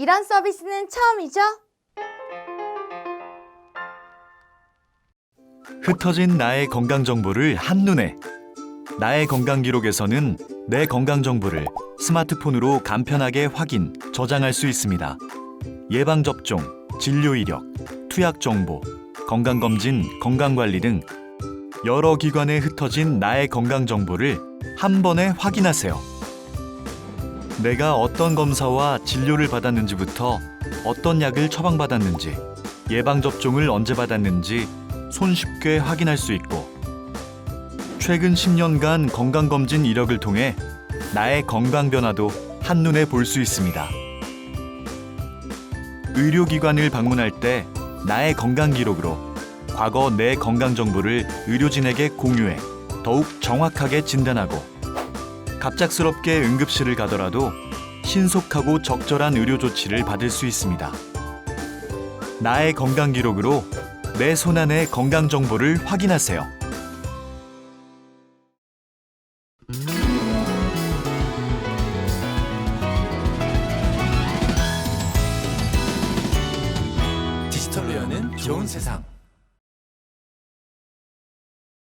이런 서비스는 처음이죠? 흩어진 나의 건강 정보를 한눈에 나의 건강 기록에서는 내 건강 정보를 스마트폰으로 간편하게 확인, 저장할 수 있습니다. 예방 접종, 진료 이력, 투약 정보, 건강 검진, 건강 관리 등 여러 기관에 흩어진 나의 건강 정보를 한 번에 확인하세요. 내가 어떤 검사와 진료를 받았는지부터 어떤 약을 처방받았는지, 예방 접종을 언제 받았는지 손쉽게 확인할 수 있고 최근 10년간 건강검진 이력을 통해 나의 건강 변화도 한눈에 볼 수 있습니다. 의료기관을 방문할 때 나의 건강 기록으로 과거 내 건강 정보를 의료진에게 공유해 더욱 정확하게 진단하고 갑작스럽게 응급실을 가더라도 신속하고 적절한 의료 조치를 받을 수 있습니다. 나의 건강 기록으로 내 손안의 건강 정보를 확인하세요. 디지털로 여는 좋은 세상.